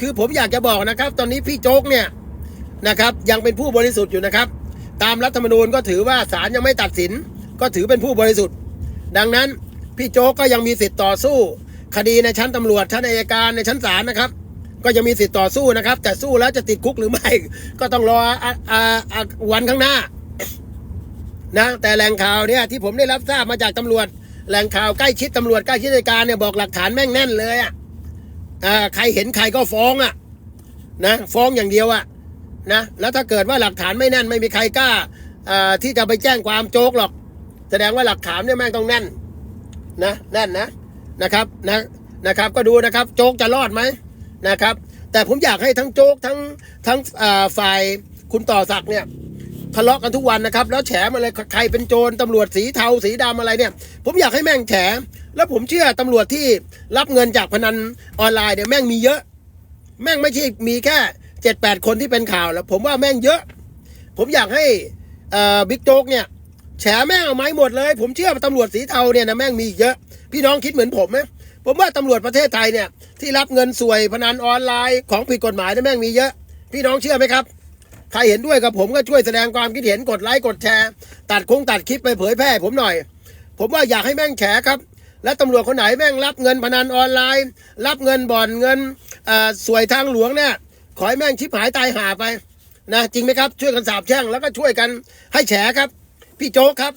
คือผมอยากจะบอกนะครับ ตอนนี้พี่โจ๊กเนี่ยนะครับ ยังเป็นผู้บริสุทธิ์อยู่นะครับ ตามรัฐธรรมนูญก็ถือว่าศาลยังไม่ตัดสิน ก็ถือเป็นผู้บริสุทธิ์ ดังนั้นพี่โจ๊กก็ยังมีสิทธิ์ต่อสู้ คดีในชั้นตำรวจชั้นอัยการในชั้นศาลนะครับ ก็ยังมีสิทธิ์ต่อสู้นะครับ แต่สู้แล้วจะติดคุกหรือไม่ ก็ต้องรออวันข้างหน้านะแต่แหล่งข่าวเนี่ยที่ผมได้รับทราบมาจากตำรวจแหล่งข่าวใกล้ชิดตำรวจใกล้ชิดอัยการเนี่ยบอกหลักฐานแม่งแน่นเลยอะอ่า ใครเห็นใครก็ฟ้องอะนะฟ้องอย่างเดียวอะนะแล้วถ้าเกิดว่าหลักฐานไม่แน่นไม่มีใครกล้าที่จะไปแจ้งความโจกหรอก แสดงว่าหลักฐานเนี่ยแม่งต้องแน่นนะแน่นนะนะครับนะนะครับ ก็ดูนะครับโจกจะรอดไหมนะครับ แต่ผมอยากให้ทั้งโจกทั้งทั้งฝ่ายคุณต่อศักดิ์เนี่ยทะเลาะกันทุกวันนะครับ แล้วแฉมาเลยใครเป็นโจรตำรวจสีเทาสีดำอะไรเนี่ย ผมอยากให้แม่งแฉ แล้วผมเชื่อตำรวจที่รับเงินจากพนันออนไลน์เนี่ยแม่งมีเยอะ แม่งไม่ใช่มีแค่เจ็ดแปดคนที่เป็นข่าวแล้ว ผมว่าแม่งเยอะ ผมอยากให้อ่อบิ๊กโจ๊กเนี่ยแฉแม่งเอาไม้หมดเลย ผมเชื่อตำรวจสีเทาเนี่ยนะแม่งมีเยอะ พี่น้องคิดเหมือนผมไหมผมว่าตำรวจประเทศไทยเนี่ยที่รับเงินสวยพนันออนไลน์ของผิดกฎหมายนี่ยแม่งมีเยอะ พี่น้องเชื่อไหมครับใครเห็นด้วยกับผมก็ช่วยแสดงความคิดเห็นกดไลค์กดแชร์ ตัดคงตัดคลิปไปเผยแพร่ผมหน่อย ผมว่าอยากให้แม่งแฉครับ และตำรวจคนไหนแม่งรับเงินพนันออนไลน์ รับเงินบ่อนเงินสวยทางหลวงเนี่ยขอให้แม่งชิบหายตายหาไปนะจริงไหมครับ ช่วยกันสาบแช่งแล้วก็ช่วยกันให้แฉครับ พี่โจ๊กครับ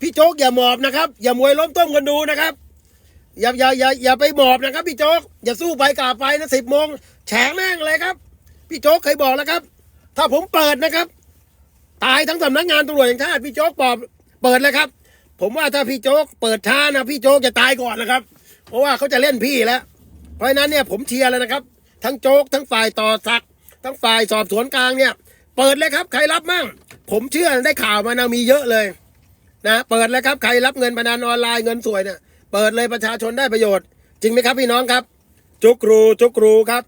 พี่โจ๊กอย่าหมอบนะครับ อย่ามวยล้มต้มกันดูนะครับ อย่าอย่าอย่าอย่าไปหมอบนะครับ พี่โจ๊กอย่าสู้ไปกล่าไปนะสิบโมงแฉแม่งเลยครับ พี่โจ๊กเคยบอกแล้วครับ ถ้าผมเปิดนะครับ ตายทั้งสำนักงานตำรวจแห่งชาติพี่โจ๊กปอบเปิดเลยครับ ผมว่าถ้าพี่โจ๊กเปิดช้านะพี่โจ๊กจะตายก่อนนะครับ เพราะว่าเขาจะเล่นพี่แล้ว เพราะฉะนั้นเนี่ยผมเชียร์เลยนะครับ ทั้งโจ๊กทั้งฝ่ายต่อสักทั้งฝ่ายสอบสวนกลางเนี่ย เปิดเลยครับใครรับมั่ง ผมเชื่อได้ข่าวมานะมีเยอะเลยนะเปิดเลยครับใครรับเงินพนันออนไลน์เงินสวยเนี่ยเปิดเลยประชาชนได้ประโยชน์ จริงไหมครับพี่น้องครับ จุกรูจุกรูครับ